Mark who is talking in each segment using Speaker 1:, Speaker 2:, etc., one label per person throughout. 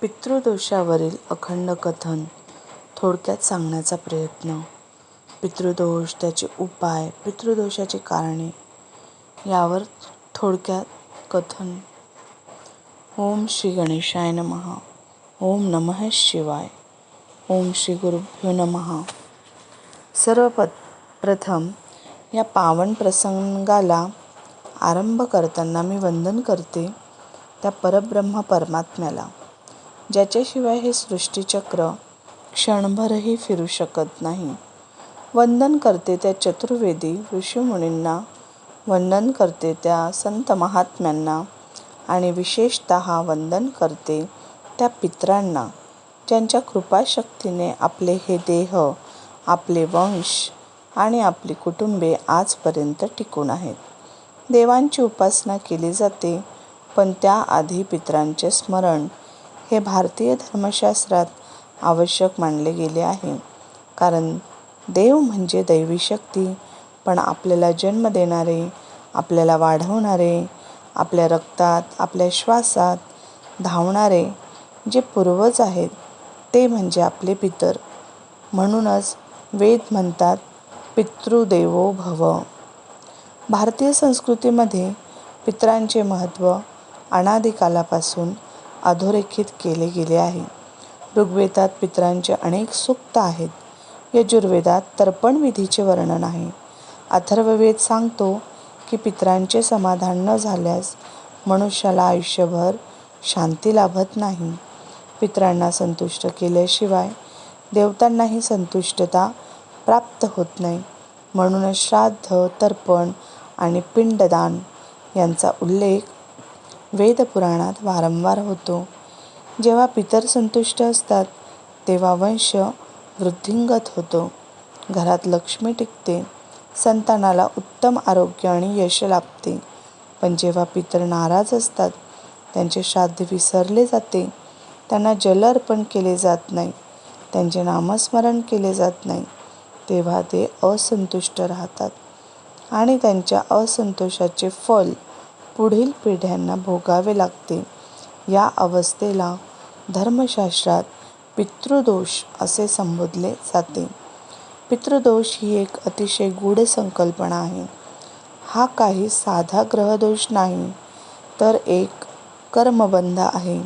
Speaker 1: पितृदोषावरील अखंड कथन थोडक्यात सांगण्याचा प्रयत्न. पितृदोष त्याचे उपाय पितृदोषाची कारणे यावर थोडक्यात कथन. ओम श्री गणेशाय नमः. ओम नमः शिवाय. ओम श्री गुरुभ्यो नमः. सर्व प्रथम या पावन प्रसंगाला आरंभ करताना मी वंदन करते त्या परब्रह्म परमात्म्याला. ज्याच्याशिवाय हे सृष्टीचक्र क्षणभरही फिरू शकत नाही. वंदन करते त्या चतुर्वेदी ऋषीमुनींना वंदन करते त्या संत महात्म्यांना आणि विशेषत वंदन करते त्या पित्रांना ज्यांच्या कृपाशक्तीने आपले हे देह आपले वंश आणि आपली कुटुंबे आजपर्यंत टिकून आहेत. देवांची उपासना केली जाते पण त्याआधी पित्रांचे स्मरण हे भारतीय धर्मशास्त्रात आवश्यक मानले गेले आहे. कारण देव म्हणजे दैवी शक्ती पण आपल्याला जन्म देणारे आपल्याला वाढवणारे आपल्या रक्तात आपल्या श्वासात धावणारे जे पूर्वज आहेत ते म्हणजे आपले पितर. म्हणूनच वेद म्हणतात पितृदेवो भव. भारतीय संस्कृतीमध्ये पितरांचे महत्त्व अनादिकालापासून अधोरेखित केले गेले आहे. ऋग्वेदात पितरांचे अनेक सूक्त आहेत. यजुर्वेदात तर्पण विधीचे वर्णन आहे. अथर्ववेद सांगतो की पितरांचे समाधान न झाल्यास मनुष्याला आयुष्यभर शांती लाभत नाही. पितरांना संतुष्ट केल्याशिवाय देवतांनाही संतुष्टता प्राप्त होत नाही. म्हणूनच श्राद्ध तर्पण आणि पिंडदान यांचा उल्लेख वेदपुराणात वारंवार होतो. जेव्हा पितर संतुष्ट असतात तेव्हा वंश वृद्धिंगत होतो. घरात लक्ष्मी टिकते. संतानाला उत्तम आरोग्य आणि यश लाभते. पण जेव्हा पितर नाराज असतात त्यांचे श्राद्ध विसरले जाते. त्यांना जल अर्पण केले जात नाही. त्यांचे नामस्मरण केले जात नाही. तेव्हा ते असंतुष्ट राहतात. आणि त्यांच्या असंतोषाचे फल पुढील पिढ्यांना भोगावे लागते. या अवस्थेला धर्मशास्त्रात पितृदोष असे संबोधले जाते. पितृदोष ही एक अतिशय गूढ संकल्पना आहे. हा काही साधा ग्रहदोष नाही तर एक कर्मबंध आहे.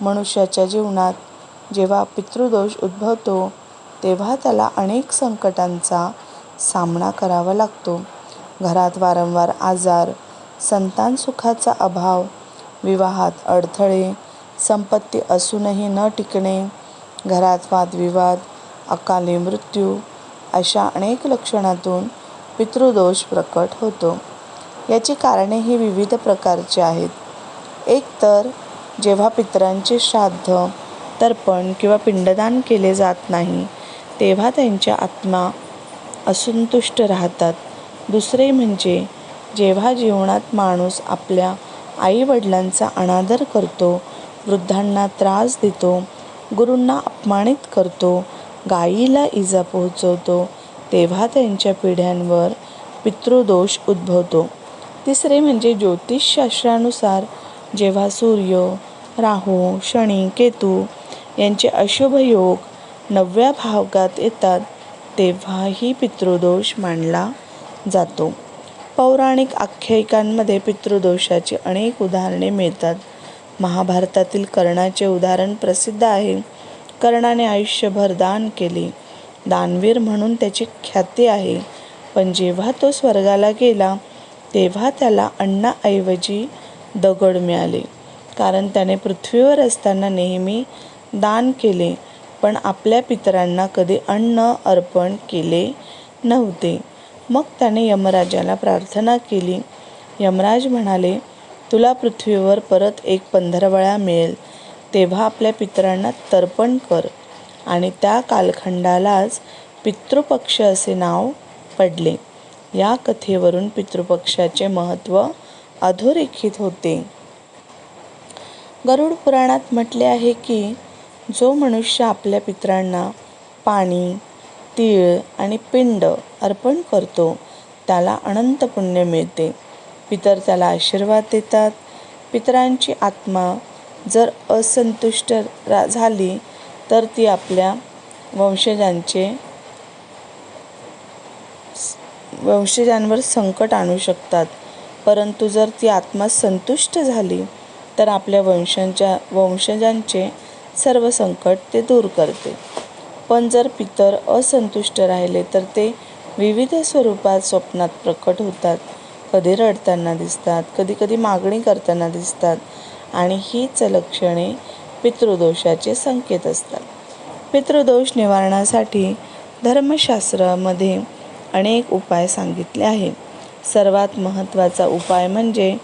Speaker 1: मनुष्याच्या जीवनात जेव्हा पितृदोष उद्भवतो तेव्हा त्याला अनेक संकटांचा सामना करावा लागतो. घरात वारंवार आजार संतान सुखाचा अभाव विवाहात अडथळे संपत्ती असूनही न टिकणे घरात वादविवाद अकाली मृत्यू अशा अनेक लक्षणातून पितृदोष प्रकट होतो. याची कारणे ही विविध प्रकारची आहेत. एक तर जेव्हा पितरांचे श्राद्ध तर्पण किंवा पिंडदान केले जात नाही तेव्हा त्यांच्या आत्मा असंतुष्ट राहतात. दुसरे म्हणजे जेव्हा जीवनात माणूस आपल्या आईवडिलांचा अनादर करतो वृद्धांना त्रास देतो गुरूंना अपमानित करतो गायीला इजा पोहोचवतो तेव्हा त्यांच्या पिढ्यांवर पितृदोष उद्भवतो. तिसरे म्हणजे ज्योतिषशास्त्रानुसार जेव्हा सूर्य राहू शनी केतू यांचे अशुभ योग नवव्या भागात येतात तेव्हाही पितृदोष मानला जातो. पौराणिक आख्यायिकांमध्ये पितृदोषाची अनेक उदाहरणे मिळतात. महाभारतातील कर्णाचे उदाहरण प्रसिद्ध आहे. कर्णाने आयुष्यभर दान केले. दानवीर म्हणून त्याची ख्याती आहे. पण जेव्हा तो स्वर्गाला गेला तेव्हा त्याला अन्नाऐवजी दगड मिळाले. कारण त्याने पृथ्वीवर असताना नेहमी दान केले पण आपल्या पितरांना कधी अन्न अर्पण केले नव्हते. मग त्याने यमराजाला प्रार्थना केली. यमराज म्हणाले तुला पृथ्वीवर परत एक पंधरवळा मिळेल. तेव्हा आपल्या पितरांना तर्पण कर. आणि त्या कालखंडालाच पितृपक्ष असे नाव पडले. या कथेवरून पितृपक्षाचे महत्त्व अधोरेखित होते. गरुड पुराणात म्हटले आहे की जो मनुष्य आपल्या पितरांना पाणी तीळ आणि पिंड अर्पण करतो. त्याला अनंत पुण्य मिळते. पितर त्याला आशीर्वाद देतात. पितरांची आत्मा जर असंतुष्ट रा झाली तर ती आपल्या वंशजांचे वंशजांवर संकट आणू शकतात. परंतु जर ती आत्मा संतुष्ट झाली तर आपल्या वंशांच्या वंशजांचे सर्व संकट ते दूर करते. पण जर पितर असंतुष्ट राहिले तर ते विविध स्वरूपात स्वप्नात प्रकट होतात. कधी रडताना दिसतात कधी कधी मागणी करताना दिसतात आणि हीच लक्षणे पितृदोषाचे संकेत असतात. पितृदोष निवारणासाठी धर्मशास्त्रामध्ये अनेक उपाय सांगितले आहेत. सर्वात महत्त्वाचा उपाय म्हणजे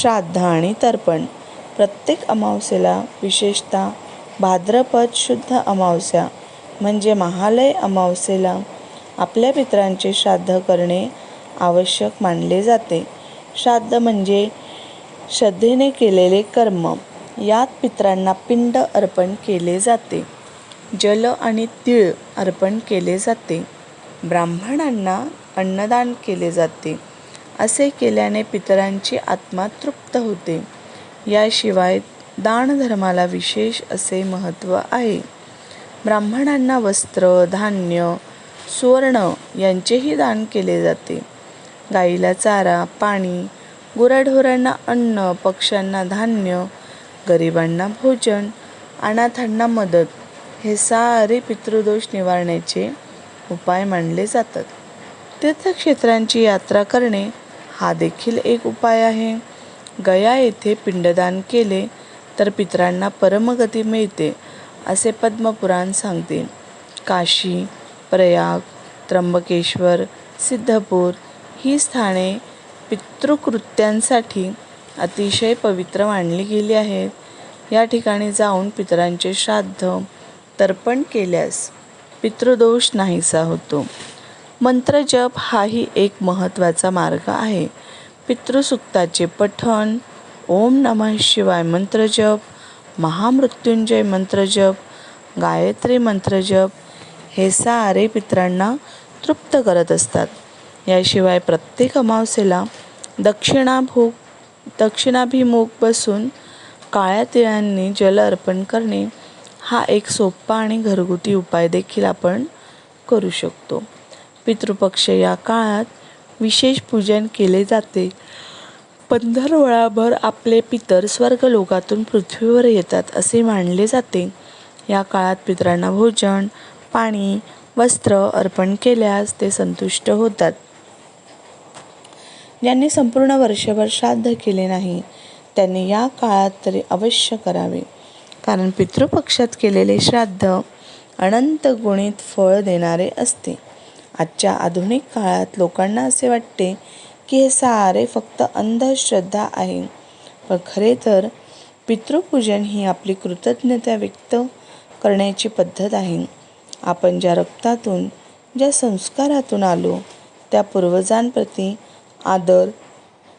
Speaker 1: श्राद्ध आणि तर्पण. प्रत्येक अमावस्येला विशेषतः भाद्रपद शुद्ध अमावस्या म्हणजे महालय अमावस्येला आपल्या पितरांचे श्राद्ध करणे आवश्यक मानले जाते. श्राद्ध म्हणजे श्रद्धेने केलेले कर्म. यात पितरांना पिंड अर्पण केले जाते. जल आणि तीळ अर्पण केले जाते. ब्राह्मणांना अन्नदान केले जाते. असे केल्याने पितरांची आत्मा तृप्त होते. याशिवाय दानधर्माला विशेष असे महत्त्व आहे. ब्राह्मणांना वस्त्र धान्य सुवर्ण यांचेही दान केले जाते. गाईला चारा पाणी गुराढोरांना अन्न पक्ष्यांना धान्य गरिबांना भोजन अनाथांना मदत हे सारे पितृदोष निवारण्याचे उपाय मानले जातात. तीर्थक्षेत्रांची यात्रा करणे हा देखील एक उपाय आहे. गया येथे पिंडदान केले तर पितरांना परमगती मिळते असे पद्मपुराण सांगते. काशी प्रयाग त्र्यंबकेश्वर सिद्धपूर ही स्थाने पितृकृत्यांसाठी अतिशय पवित्र मानली गेली आहेत. या ठिकाणी जाऊन पितरांचे श्राद्ध तर्पण केल्यास पितृदोष नाहीसा होतो. मंत्रजप हाही एक महत्त्वाचा मार्ग आहे. पितृसुक्ताचे पठण ओम नमः शिवाय मंत्रजप महामृत्युंजय मंत्रजप गायत्री मंत्रजप हे सारे पितरांना तृप्त करत असतात. याशिवाय प्रत्येक अमावस्येला दक्षिणाभू दक्षिणाभिमुख बसून काळ्या तिळांनी जल अर्पण करणे हा एक सोपा आणि घरगुती उपाय देखील आपण करू शकतो. पितृपक्ष या काळात विशेष पूजन केले जाते. पंधरवळाभर आपले पितर स्वर्गलोकातून पृथ्वीवर येतात असे मानले जाते. या काळात पितरांना भोजन पाणी वस्त्र अर्पण केल्यास ते संतुष्ट होतात. ज्यांनी संपूर्ण वर्षभर श्राद्ध केले नाही त्यांनी या काळात तरी अवश्य करावे. कारण पितृपक्षात केलेले श्राद्ध अनंत गुणित फळ देणारे असते. आजच्या आधुनिक काळात लोकांना असे वाटते की हे सारे फक्त अंधश्रद्धा आहे. पण खरे तर पितृपूजन ही आपली कृतज्ञता व्यक्त करण्याची पद्धत आहे. आपण ज्या रक्तातून ज्या संस्कारातून आलो त्या पूर्वजांप्रती आदर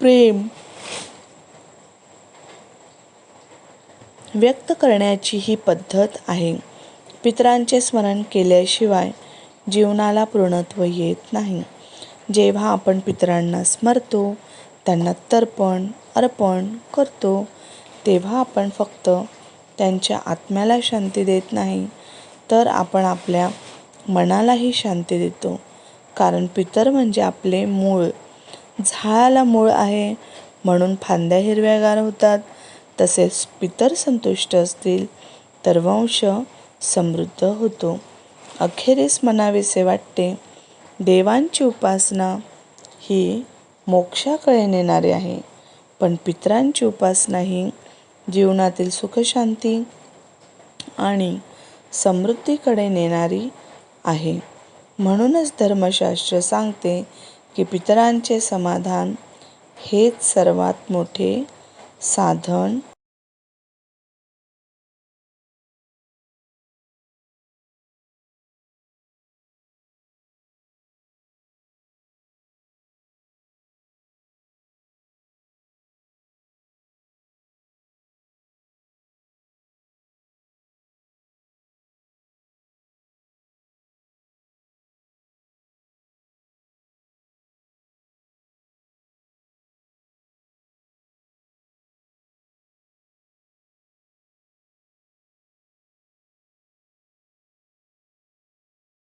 Speaker 1: प्रेम व्यक्त करण्याची ही पद्धत आहे. पितरांचे स्मरण केल्याशिवाय जीवनाला पूर्णत्व येत नाही. जेव्हा आपण पितरांना स्मरतो त्यांना तर्पण अर्पण करतो तेव्हा आपण फक्त त्यांच्या आत्म्याला शांती देत नाही. तर आपण आपल्या मनालाही शांती देतो. कारण पितर म्हणजे आपले मूळ. झाडाला मूळ आहे म्हणून फांद्या हिरव्यागार होतात. तसेच पितर संतुष्ट असतील तर वंश समृद्ध होतो. अखेरीस म्हणावेसे वाटते देवांची उपासना ही मोक्षाकडे नेणारी आहे. पण पितरांची उपासना ही जीवनातील सुखशांती आणि समृद्धीकडे नेणारी आहे. म्हणूनच धर्मशास्त्र सांगते की पितरांचे समाधान हेच सर्वात मोठे साधन